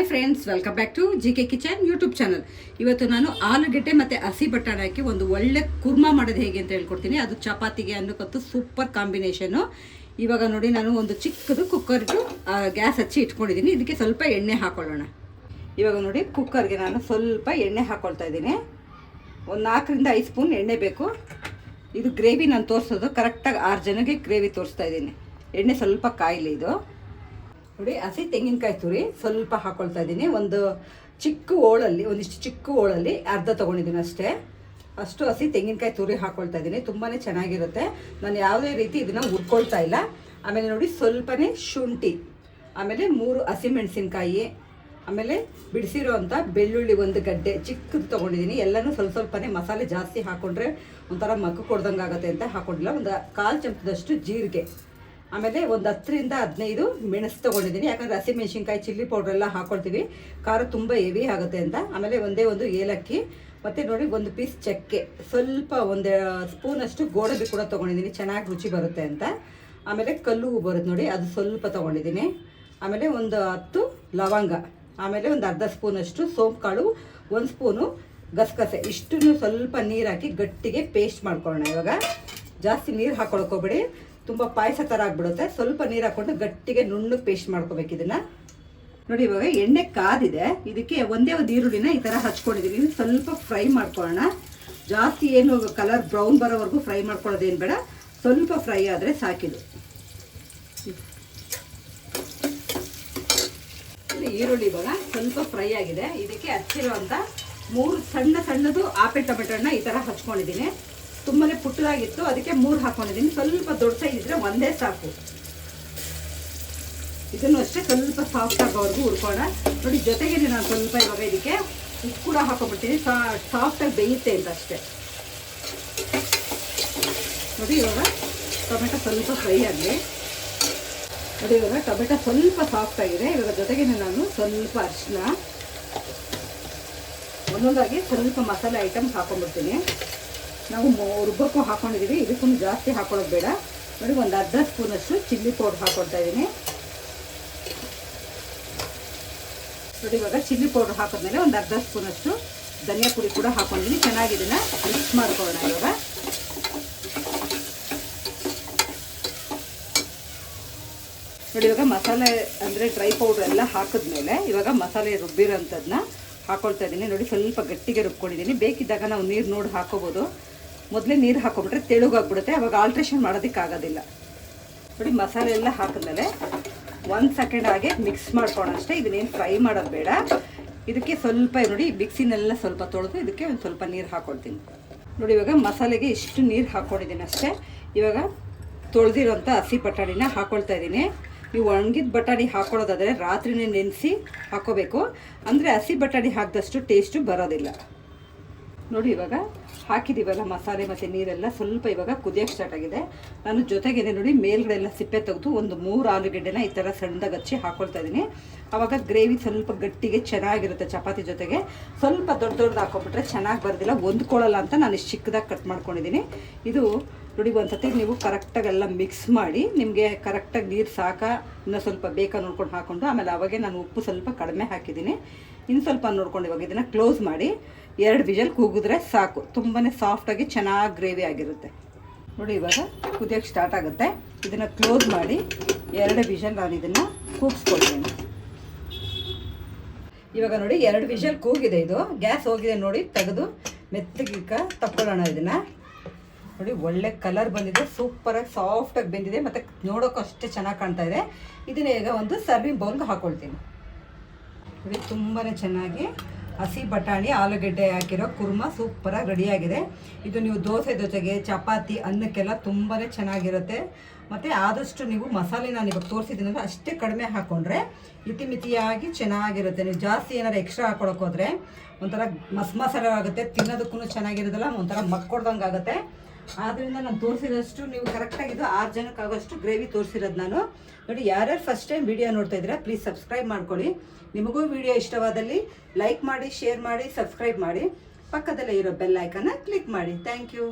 Hi friends welcome back to G K Kitchen YouTube channel ಇವತ್ತು ನಾನು ಆಲೂಗೆಡ್ಡೆ ಮತ್ತು ಹಸಿ ಬಟಾಣಿ ಹಾಕಿ ಒಂದು ಒಳ್ಳೆ ಕುರ್ಮಾ ಮಾಡೋದು ಹೇಗೆ ಅಂತ ಹೇಳ್ಕೊಡ್ತೀನಿ. ಅದು ಚಪಾತಿಗೆ ಅನ್ನೋಕ್ಕಂತೂ ಸೂಪರ್ ಕಾಂಬಿನೇಷನು ಇವಾಗ ನೋಡಿ ನಾನು ಒಂದು ಚಿಕ್ಕದು ಕುಕ್ಕರ್ದು ಗ್ಯಾಸ್ ಹಚ್ಚಿ ಇಟ್ಕೊಂಡಿದ್ದೀನಿ. ಇದಕ್ಕೆ ಸ್ವಲ್ಪ ಎಣ್ಣೆ ಹಾಕೊಳ್ಳೋಣ. ಇವಾಗ ನೋಡಿ ಕುಕ್ಕರ್ಗೆ ನಾನು ಸ್ವಲ್ಪ ಎಣ್ಣೆ ಹಾಕೊಳ್ತಾ ಇದ್ದೀನಿ. ಒಂದು ನಾಲ್ಕರಿಂದ ಐದು ಸ್ಪೂನ್ ಎಣ್ಣೆ ಬೇಕು. ಇದು ಗ್ರೇವಿ ನಾನು ತೋರಿಸೋದು. ಕರೆಕ್ಟಾಗಿ ಆರು ಜನಕ್ಕೆ ಗ್ರೇವಿ ತೋರಿಸ್ತಾ ಇದ್ದೀನಿ. ಎಣ್ಣೆ ಸ್ವಲ್ಪ ಕಾಯಿಲೆ ಇದು. ನೋಡಿ, ಹಸಿ ತೆಂಗಿನಕಾಯಿ ತುರಿ ಸ್ವಲ್ಪ ಹಾಕೊಳ್ತಾ ಇದ್ದೀನಿ. ಒಂದು ಚಿಕ್ಕ ಓಳಲ್ಲಿ, ಒಂದಿಷ್ಟು ಚಿಕ್ಕ ಓಳಲ್ಲಿ ಅರ್ಧ ತೊಗೊಂಡಿದ್ದೀನಿ ಅಷ್ಟೇ. ಅಷ್ಟು ಹಸಿ ತೆಂಗಿನಕಾಯಿ ತುರಿ ಹಾಕೊಳ್ತಾ ಇದ್ದೀನಿ. ತುಂಬಾ ಚೆನ್ನಾಗಿರುತ್ತೆ. ನಾನು ಯಾವುದೇ ರೀತಿ ಇದನ್ನು ಹುರ್ಕೊಳ್ತಾ ಇಲ್ಲ. ಆಮೇಲೆ ನೋಡಿ, ಸ್ವಲ್ಪನೇ ಶುಂಠಿ, ಆಮೇಲೆ ಮೂರು ಹಸಿಮೆಣಸಿನ್ಕಾಯಿ, ಆಮೇಲೆ ಬಿಡಿಸಿರೋ ಅಂಥ ಬೆಳ್ಳುಳ್ಳಿ ಒಂದು ಗಡ್ಡೆ, ಚಿಕ್ಕದು ತೊಗೊಂಡಿದ್ದೀನಿ. ಎಲ್ಲನೂ ಸ್ವಲ್ಪ ಸ್ವಲ್ಪನೇ ಮಸಾಲೆ ಜಾಸ್ತಿ ಹಾಕೊಂಡ್ರೆ ಒಂಥರ ಮಕ್ಕ ಕೊಡ್ದಂಗೆ ಆಗುತ್ತೆ ಅಂತ ಹಾಕೊಂಡಿಲ್ಲ. ಒಂದು ಕಾಲು ಚಮಚದಷ್ಟು ಜೀರಿಗೆ. ಆಮೇಲೆ ಒಂದು ಹತ್ತರಿಂದ ಹದಿನೈದು ಮೆಣಸು ತೊಗೊಂಡಿದ್ದೀನಿ. ಯಾಕಂದರೆ ಹಸಿಮೆಣ್ಸಿನ್ಕಾಯಿ ಚಿಲ್ಲಿ ಪೌಡ್ರ್ ಎಲ್ಲ ಹಾಕೊಳ್ತೀವಿ. ಖಾರ ತುಂಬ ಹೆವಿ ಆಗುತ್ತೆ ಅಂತ. ಆಮೇಲೆ ಒಂದೇ ಒಂದು ಏಲಕ್ಕಿ, ಮತ್ತು ನೋಡಿ ಒಂದು ಪೀಸ್ ಚಕ್ಕೆ. ಸ್ವಲ್ಪ ಒಂದು ಸ್ಪೂನಷ್ಟು ಗೋಡಂಬಿ ಕೂಡ ತೊಗೊಂಡಿದ್ದೀನಿ. ಚೆನ್ನಾಗಿ ರುಚಿ ಬರುತ್ತೆ ಅಂತ. ಆಮೇಲೆ ಕಲ್ಲು ಬರುತ್ತೆ ನೋಡಿ, ಅದು ಸ್ವಲ್ಪ ತೊಗೊಂಡಿದ್ದೀನಿ. ಆಮೇಲೆ ಒಂದು ಹತ್ತು ಲವಂಗ. ಆಮೇಲೆ ಒಂದು ಅರ್ಧ ಸ್ಪೂನಷ್ಟು ಸೋಂಪು ಕಾಳು ಒಂದು ಸ್ಪೂನು ಗಸಗಸೆ. ಇಷ್ಟನ್ನು ಸ್ವಲ್ಪ ನೀರು ಹಾಕಿ ಗಟ್ಟಿಗೆ ಪೇಸ್ಟ್ ಮಾಡ್ಕೊಳ್ಳೋಣ ಇವಾಗ. ಜಾಸ್ತಿ ನೀರು ಹಾಕೊಳಕೋಬೇಡಿ ತುಂಬ ಪಾಯಸ ಥರ ಆಗ್ಬಿಡುತ್ತೆ. ಸ್ವಲ್ಪ ನೀರು ಹಾಕ್ಕೊಂಡು ಗಟ್ಟಿಗೆ ನುಣ್ಣಗೆ ಪೇಸ್ಟ್ ಮಾಡ್ಕೋಬೇಕು ಇದನ್ನ. ನೋಡಿ ಇವಾಗ ಎಣ್ಣೆ ಕಾದಿದೆ. ಇದಕ್ಕೆ ಒಂದೇ ಒಂದು ಈರುಳ್ಳಿನ ಈ ಥರ ಹಚ್ಕೊಂಡಿದ್ದೀನಿ ಸ್ವಲ್ಪ ಫ್ರೈ ಮಾಡ್ಕೊಳ್ಳೋಣ. ಜಾಸ್ತಿ ಏನು ಕಲರ್ ಬ್ರೌನ್ ಬರೋವರೆಗೂ ಫ್ರೈ ಮಾಡ್ಕೊಳ್ಳೋದೇನು ಬೇಡ. ಸ್ವಲ್ಪ ಫ್ರೈ ಆದರೆ ಸಾಕಿದು ಈರುಳ್ಳಿ ಇವಾಗ ಸ್ವಲ್ಪ ಫ್ರೈ ಆಗಿದೆ. ಇದಕ್ಕೆ ಹಚ್ಚಿರುವಂಥ ಮೂರು ಸಣ್ಣ ಸಣ್ಣದು ಆಪೆ ಟೊಮೆಟೊನ ಈ ಥರ ಹಚ್ಕೊಂಡಿದ್ದೀನಿ ತುಂಬಾನೇ ಪುಟ್ಟದಾಗಿತ್ತು. ಅದಕ್ಕೆ ಮೂರು ಹಾಕೊಂಡಿದ್ದೀನಿ. ಸ್ವಲ್ಪ ದೊಡ್ಡ ಸೈಜ್ ಇದ್ರೆ ಒಂದೇ ಸಾಕು. ಇದನ್ನು ಅಷ್ಟೇ ಸ್ವಲ್ಪ ಸಾಫ್ಟ್ ಆಗೋವರೆಗೂ ಹುರ್ಕೋಣ. ನೋಡಿ ಜೊತೆಗೆ ನಾನು ಸ್ವಲ್ಪ ಇವಾಗ ಇದಕ್ಕೆ ಉಪ್ಪು ಕೂಡ ಹಾಕೊಂಡ್ಬಿಡ್ತೀನಿ. ಸಾಫ್ಟಾಗಿ ಬೇಯುತ್ತೆ ಅಂತ ಅಷ್ಟೇ. ನೋಡಿ, ಇವಾಗ ಟೊಮೆಟೊ ಸ್ವಲ್ಪ ಫ್ರೈ ಆಗಲಿ ನೋಡಿ, ಇವಾಗ ಟೊಮೆಟೊ ಸ್ವಲ್ಪ ಸಾಫ್ಟ್ ಆಗಿದೆ. ಇವಾಗ ಜೊತೆಗೆ ನಾನು ಸ್ವಲ್ಪ ಅರಿಶಿನ ಒಂದೊಂದಾಗಿ ಸ್ವಲ್ಪ ಮಸಾಲೆ ಐಟಮ್ಸ್ ಹಾಕೊಂಡ್ಬಿಡ್ತೀನಿ. ನಾವು ರುಬ್ಬಕ್ಕೂ ಹಾಕೊಂಡಿದ್ದೀವಿ ಇದಕ್ಕೂ ಜಾಸ್ತಿ ಹಾಕೊಳ್ಳೋದು ಬೇಡ. ನೋಡಿ, ಒಂದು ಅರ್ಧ ಸ್ಪೂನಷ್ಟು ಚಿಲ್ಲಿ ಪೌಡ್ರ್ ಹಾಕೊಳ್ತಾ ಇದ್ದೀನಿ ನೋಡಿ, ಇವಾಗ ಚಿಲ್ಲಿ ಪೌಡ್ರ್ ಹಾಕಿದ್ಮೇಲೆ ಒಂದು ಅರ್ಧ ಸ್ಪೂನಷ್ಟು ಧನಿಯಾ ಪುಡಿ ಕೂಡ ಹಾಕೊಂಡಿದ್ದೀನಿ ಚೆನ್ನಾಗಿ ಇದನ್ನ. ಮಿಕ್ಸ್ ಮಾಡ್ಕೊಳ್ಳೋಣ ಇವಾಗ. ನೋಡಿ, ಇವಾಗ ಮಸಾಲೆ ಅಂದರೆ ಡ್ರೈ ಪೌಡ್ರ್ ಎಲ್ಲ ಹಾಕಿದ್ಮೇಲೆ ಇವಾಗ ಮಸಾಲೆ ರುಬ್ಬಿರೋಂಥದ್ದನ್ನ ಹಾಕೊಳ್ತಾ ಇದ್ದೀನಿ ನೋಡಿ, ಸ್ವಲ್ಪ ಗಟ್ಟಿಗೆ ರುಬ್ಕೊಂಡಿದ್ದೀನಿ ಬೇಕಿದ್ದಾಗ ನಾವು ನೀರು ನೋಡಿ ಹಾಕೋಬೋದು. ಮೊದಲೇ ನೀರು ಹಾಕೊಂಡ್ಬಿಟ್ರೆ ತೆಳುಗಾಗ್ಬಿಡುತ್ತೆ ಅವಾಗ ಆಲ್ಟ್ರೇಷನ್ ಮಾಡೋದಕ್ಕಾಗೋದಿಲ್ಲ. ನೋಡಿ, ಮಸಾಲೆ ಎಲ್ಲ ಹಾಕಿದ್ಮೇಲೆ ಒಂದು ಸೆಕೆಂಡ್ ಹಾಗೆ ಮಿಕ್ಸ್ ಮಾಡ್ಕೊಂಡು ಅಷ್ಟೇ. ಇದನ್ನೇನು ಫ್ರೈ ಮಾಡೋದು ಬೇಡ. ಇದಕ್ಕೆ ಸ್ವಲ್ಪ, ನೋಡಿ ಮಿಕ್ಸಿನೆಲ್ಲ ಸ್ವಲ್ಪ ತೊಳೆದು ಇದಕ್ಕೆ ಒಂದು ಸ್ವಲ್ಪ ನೀರು ಹಾಕ್ಕೊಳ್ತೀನಿ ನೋಡಿ, ಇವಾಗ ಮಸಾಲೆಗೆ ಇಷ್ಟು ನೀರು ಹಾಕ್ಕೊಂಡಿದ್ದೀನಿ ಅಷ್ಟೇ. ಇವಾಗ ತೊಳೆದಿರೋಂಥ ಹಸಿ ಬಟಾಣಿನ ಹಾಕ್ಕೊಳ್ತಾ ಇದ್ದೀನಿ. ನೀವು ಒಣಗಿದ ಬಟಾಣಿ ಹಾಕ್ಕೊಳ್ಳೋದಾದರೆ ರಾತ್ರಿನೇ ನೆನೆಸಿ ಹಾಕೋಬೇಕು. ಅಂದರೆ ಹಸಿ ಬಟಾಣಿ ಹಾಕಿದಷ್ಟು ಟೇಸ್ಟು ಬರೋದಿಲ್ಲ. ನೋಡಿ ಇವಾಗ ಹಾಕಿದ್ದೀವಲ್ಲ ಮಸಾಲೆ ಮತ್ತು ನೀರೆಲ್ಲ ಸ್ವಲ್ಪ ಇವಾಗ ಕುದಿಯೋಕ್ಕೆ ಸ್ಟಾರ್ಟ್ ಆಗಿದೆ. ನಾನು ಜೊತೆಗೇನೆ ನೋಡಿ ಮೇಲ್ಗಡೆ ಎಲ್ಲ ಸಿಪ್ಪೆ ತೆಗೆದು ಒಂದು ಮೂರು ಆಲೂಗೆಡ್ಡೆನ ಈ ಥರ ಸಣ್ಣದಾಗಿ ಹಚ್ಚಿ ಹಾಕೊಳ್ತಾ ಇದ್ದೀನಿ. ಆವಾಗ ಗ್ರೇವಿ ಸ್ವಲ್ಪ ಗಟ್ಟಿಗೆ ಚೆನ್ನಾಗಿರುತ್ತೆ ಚಪಾತಿ ಜೊತೆಗೆ. ಸ್ವಲ್ಪ ದೊಡ್ಡ ದೊಡ್ಡದು ಹಾಕೊಂಬಿಟ್ರೆ ಚೆನ್ನಾಗಿ ಬರೋದಿಲ್ಲ, ಹೊಂದ್ಕೊಳ್ಳಲ್ಲ ಅಂತ ನಾನು ಇಷ್ಟು ಚಿಕ್ಕದಾಗಿ ಕಟ್ ಮಾಡ್ಕೊಂಡಿದ್ದೀನಿ. ಇದು ನೋಡಿ ಒಂದು ನೀವು ಕರೆಕ್ಟಾಗಿ ಎಲ್ಲ ಮಿಕ್ಸ್ ಮಾಡಿ, ನಿಮಗೆ ಕರೆಕ್ಟಾಗಿ ನೀರು ಸಾಕ, ಇನ್ನೂ ಸ್ವಲ್ಪ ಬೇಕಾ ನೋಡ್ಕೊಂಡು ಹಾಕ್ಕೊಂಡು ಆಮೇಲೆ ಅವಾಗೆ ನಾನು ಉಪ್ಪು ಸ್ವಲ್ಪ ಕಡಿಮೆ ಹಾಕಿದ್ದೀನಿ. ಇನ್ನು ಸ್ವಲ್ಪ ನೋಡ್ಕೊಂಡು ಇವಾಗ ಇದನ್ನು ಕ್ಲೋಸ್ ಮಾಡಿ, ಎರಡು ವಿಜಲ್ ಕೂಗಿದ್ರೆ ಸಾಕು. ತುಂಬಾ ಸಾಫ್ಟಾಗಿ ಚೆನ್ನಾಗಿ ಗ್ರೇವಿ ಆಗಿರುತ್ತೆ. ನೋಡಿ, ಇವಾಗ ಕುದಿಯೋಕ್ಕೆ ಸ್ಟಾರ್ಟ್ ಆಗುತ್ತೆ. ಇದನ್ನು ಕ್ಲೋಸ್ ಮಾಡಿ, ಎರಡು ವಿಷಲ್ ನಾನು ಇದನ್ನು ಕೂಗಿಸ್ಕೊಳ್ತೀನಿ. ಇವಾಗ ನೋಡಿ, ಎರಡು ವಿಷಲ್ ಕೂಗಿದೆ ಇದು. ಗ್ಯಾಸ್ ಹೋಗಿದೆ ನೋಡಿ, ತೆಗೆದು ಮೆತ್ತಗಿಕ್ಕ ತಕ್ಕೊಳ್ಳೋಣ ಇದನ್ನು. ನೋಡಿ, ಒಳ್ಳೆ ಕಲರ್ ಬಂದಿದೆ ಸೂಪರಾಗಿ ಸಾಫ್ಟಾಗಿ ಬೆಂದಿದೆ, ಮತ್ತು ನೋಡೋಕ್ಕೂ ಅಷ್ಟೇ ಚೆನ್ನಾಗಿ ಕಾಣ್ತಾ ಇದೆ. ಇದನ್ನ ಈಗ ಒಂದು ಸರ್ವಿಂಗ್ ಬೌಲ್ಗೆ ಹಾಕೊಳ್ತೀನಿ. ನೋಡಿ ತುಂಬಾ ಚೆನ್ನಾಗಿ ಹಸಿ ಬಟಾಣಿ, ಆಲೂಗಡ್ಡೆ ಹಾಕಿರೋ ಕುರ್ಮ ಸೂಪರಾಗಿ ರೆಡಿಯಾಗಿದೆ ಇದು ನೀವು ದೋಸೆ ಜೊತೆಗೆ ಚಪಾತಿ, ಅನ್ನಕ್ಕೆಲ್ಲ ತುಂಬಾ ಚೆನ್ನಾಗಿರುತ್ತೆ. ಮತ್ತು ಆದಷ್ಟು ನೀವು ಮಸಾಲೆ ನಾನು ಇವಾಗ ತೋರಿಸಿದ್ದೀನಲ್ಲ ಅಷ್ಟೇ ಕಡಿಮೆ ಹಾಕ್ಕೊಂಡ್ರೆ ಇತಿಮಿತಿಯಾಗಿ ಚೆನ್ನಾಗಿರುತ್ತೆ. ನೀವು ಜಾಸ್ತಿ ಏನಾರು ಎಕ್ಸ್ಟ್ರಾ ಹಾಕ್ಕೊಳಕ್ಕೆ ಹೋದರೆ ಒಂಥರ ಮಸ್ ಮಸಾಲೆ ಆಗುತ್ತೆ ತಿನ್ನೋದಕ್ಕೂ ಚೆನ್ನಾಗಿರೋದಿಲ್ಲ ಒಂಥರ ಮಕ್ಕೊಡ್ದಂಗೆ ಆಗುತ್ತೆ ಆದ್ದರಿಂದ ನಾನು ತೋರಿಸಿದಷ್ಟು ನೀವು ಕರೆಕ್ಟಾಗಿದ್ದು ಆರು ಜನಕ್ಕಾಗೋಷ್ಟು ಗ್ರೇವಿ ತೋರಿಸಿರೋದು ನಾನು. ನೋಡಿ, ಯಾರ್ಯಾರು ಫಸ್ಟ್ ಟೈಮ್ ವಿಡಿಯೋ ನೋಡ್ತಾ ಇದ್ದೀರಾ ಪ್ಲೀಸ್ ಸಬ್ಸ್ಕ್ರೈಬ್ ಮಾಡ್ಕೊಳ್ಳಿ. ನಿಮಗೂ ವಿಡಿಯೋ ಇಷ್ಟವಾದಲ್ಲಿ ಲೈಕ್ ಮಾಡಿ ಶೇರ್ ಮಾಡಿ ಸಬ್ಸ್ಕ್ರೈಬ್ ಮಾಡಿ. ಪಕ್ಕದಲ್ಲೇ ಇರೋ ಬೆಲ್ ಐಕನ್ನ ಕ್ಲಿಕ್ ಮಾಡಿ. Thank you